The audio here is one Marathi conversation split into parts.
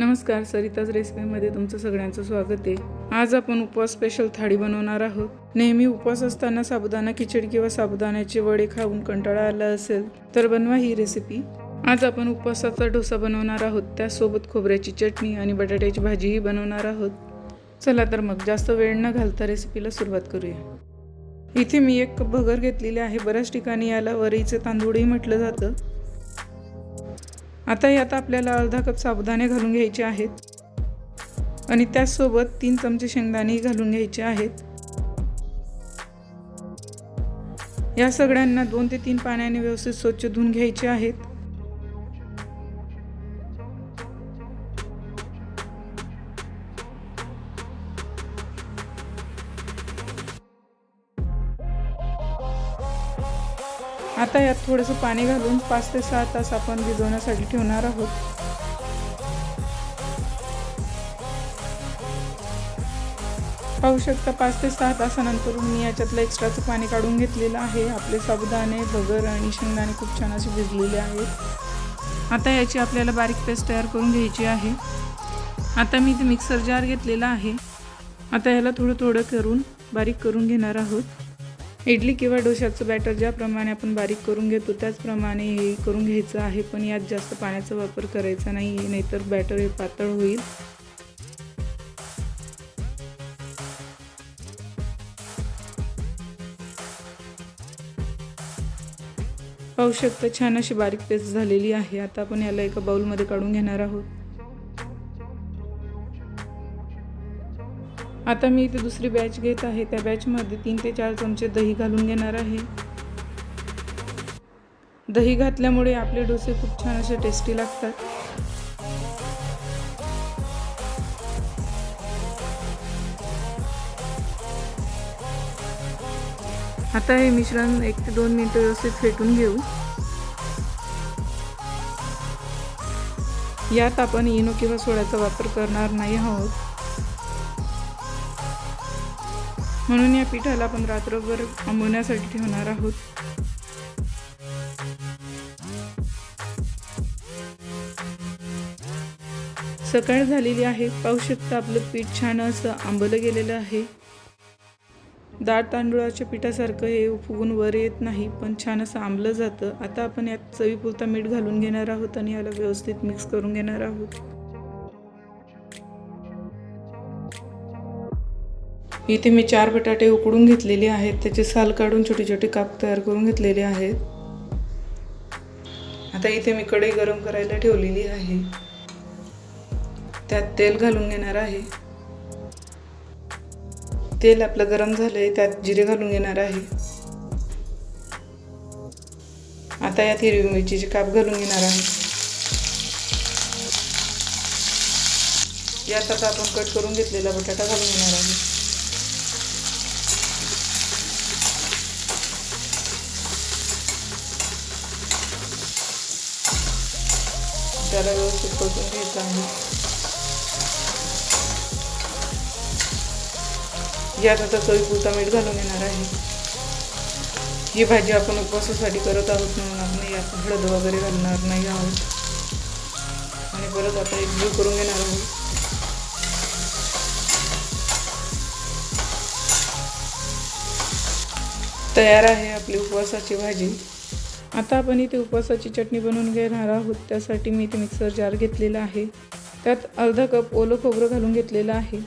नमस्कार सरिताज रेसिपीमध्ये तुमचं सगळ्यांचं स्वागत आहे. आज आपण उपवास स्पेशल थाळी बनवणार आहोत. नेहमी उपवास असताना साबुदाणा खिचडी किंवा साबुदाण्याचे वडे खाऊन कंटाळा आला असेल तर बनवा ही रेसिपी आज आपण उपवासाचा डोसा बनवणार आहोत. त्यासोबत खोबऱ्याची चटणी आणि बटाट्याची भाजीही बनवणार आहोत. चला तर मग जास्त वेळ न घालता रेसिपीला सुरुवात करूया. इथे मी एक कप भगर घेतलेली आहे. बऱ्याच ठिकाणी याला वरीचे तांदूळही म्हटलं जातं. आता यात आपल्याला अर्धा कप साबुदाणे घालून घ्यायचे आहेत. आणि त्याचसोबत तीन चमचे शेंगदाणे घालून घ्यायचे आहेत. या सगळ्यांना दोन ते तीन पाण्याने व्यवस्थित स्वच्छ धुवून घ्यायचे आहेत. आता यात थोडंसं पाणी घालून पाच ते सहा तास आपण भिजवण्यासाठी ठेवणार आहोत. पाहू शकता पाच ते सहा तासानंतर मी याच्यातलं एक्स्ट्राचं पाणी काढून घेतलेलं आहे. आपले साबुदाणे भगर आणि शेंगदाणे खूप छान असे भिजलेले आहेत. आता याची आपल्याला बारीक पेस्ट तयार करून घ्यायची आहे. आता मी ते मिक्सर जार घेतलेला आहे. आता याला थोडं थोडं करून बारीक करून घेणार आहोत. इडली किंवा डोशाचं बॅटर ज्याप्रमाणे आपण बारीक करून घेतो त्याचप्रमाणे हे करून घ्यायचं आहे पण यात जास्त पाण्याचा वापर करायचा नाही नाहीतर बॅटर हे पातळ होईल. पाहू शकता छान अशी बारीक पेस्ट झालेली आहे. आता आपण याला एका बाउलमध्ये काढून घेणार आहोत. आता मी इथे दुसरी बॅच घेत आहे. त्या बॅचमध्ये तीन ते चार चमचे दही घालून घेणार आहे. दही घातल्यामुळे आपले डोसे खूप छान असे टेस्टी लागतात. आता हे मिश्रण एक ते दोन मिनटं व्यवस्थित फेटून घेऊ. यात आपण इनो किंवा सोड्याचा वापर करणार नाही आहोत. म्हणून या पिठाला आपण रात्रभर आंबवण्यासाठी ठेवणार आहोत. सकाळ झालेली आहे. पाहू शकता आपलं पीठ छान असं आंबलं गेलेलं आहे. डाळ तांदूळाच्या पिठासारखं हे फुगून वर येत नाही पण छान असं आंबलं जातं. आता आपण यात चवीपुरता मीठ घालून घेणार आहोत आणि याला व्यवस्थित मिक्स करून घेणार आहोत. इथे मी चार बटाटे उकडून घेतलेले आहेत. त्याचे साल काढून छोटे छोटे काप तयार करून घेतलेले आहेत. आता इथे मी कढई गरम करायला ठेवलेली आहे. त्यात तेल घालून घेणार आहे. तेल आपलं गरम झालंय त्यात जिरे घालून घेणार आहे. आता यात हिरवी मिरचीचे काप घालून घेणार आहे. यात आता आपण कट करून घेतलेला बटाटा घालून घेणार आहे. त्याला व्यवस्थित परतून घ्यायचं आहे यात आता चवीपुरता मीठ घालून येणार आहे. ही भाजी आपण उपवासासाठी करत आहोत म्हणून आपण यात हळद वगैरे घालणार नाही आहोत. आणि परत आता एक ब्लू करून घेणार आहोत. तयार आहे आपली उपवासाची भाजी. आता आपण इथे उपवासाची चटणी बनवून घेणार आहोत. त्यासाठी मी इथे मिक्सर जार घेतलेला आहे. त्यात अर्धा कप ओलं खोबरं घालून घेतलेलं आहे.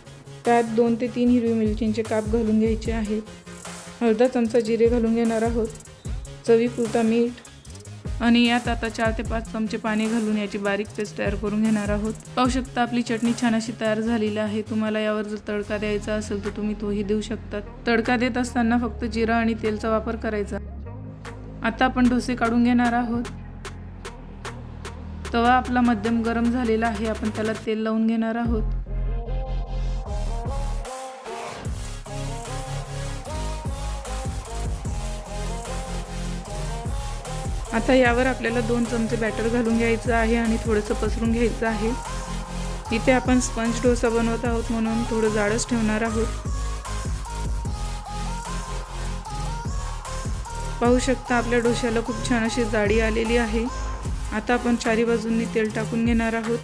त्यात दोन ते तीन हिरवी मिरचींचे काप घालून घ्यायचे आहेत अर्धा चमचा जिरे घालून घेणार आहोत. चवीपुरता मीठ आणि यात आता चार ते पाच चमचे पाणी घालून याची बारीक पेस्ट तयार करून घेणार आहोत. पाहू शकता आपली चटणी छान अशी तयार झालेली आहे. तुम्हाला यावर जर तडका द्यायचा असेल तर तुम्ही तोही देऊ शकतात तडका देत असताना फक्त जिरा आणि तेलचा वापर करायचा. आता आपण डोसे काढून घेणार आहोत. तवा आपला मध्यम गरम झालेला आहे आपण त्याला तेल लावून घेणार आहोत. आता यावर आपल्याला दोन चमचे बॅटर घालून घ्यायचं आहे आणि थोडंसं पसरून घ्यायचं आहे. इथे आपण स्पंज डोसा बनवत आहोत म्हणून थोडं जाडच ठेवणार आहोत. पाहू शकता आपल्या डोश्याला खूप छान अशी जाडी आलेली आहे. आता आपण चारी बाजूंनी तेल टाकून घेणार आहोत.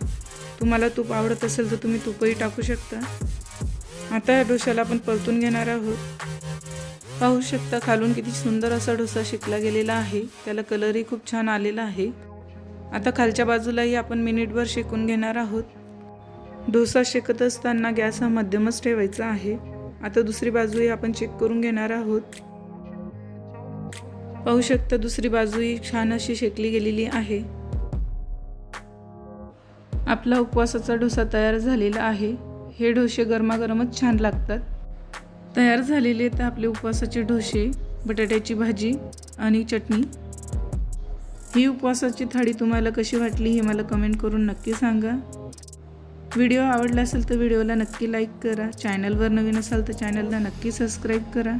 तुम्हाला तूप आवडत असेल तर तुम्ही तुपही टाकू शकता. आता या डोशाला आपण परतून घेणार आहोत. पाहू शकता खालून किती सुंदर असा डोसा शिकला गेलेला आहे. त्याला कलरही खूप छान आलेला आहे. आता खालच्या बाजूलाही आपण मिनिटभर शेकून घेणार आहोत. डोसा शेकत असताना गॅस हा मध्यमच ठेवायचा आहे. आता दुसरी बाजूही आपण चेक करून घेणार आहोत. पाहू शकता दुसरी बाजूही छान अशी शेकली गेलेली आहे. आपला उपवासाचा डोसा तयार झालेला आहे. हे डोसे गरमागरमच छान लागतात. तयार झालेले तर आपले उपवासाचे डोसे बटाट्याची भाजी आणि चटणी. ही उपवासाची थाळी तुम्हाला कशी वाटली हे मला कमेंट करून नक्की सांगा. व्हिडिओ आवडला असेल तर व्हिडिओला नक्की लाईक करा. चॅनलवर नवीन असाल तर चॅनलला नक्की सबस्क्राईब करा.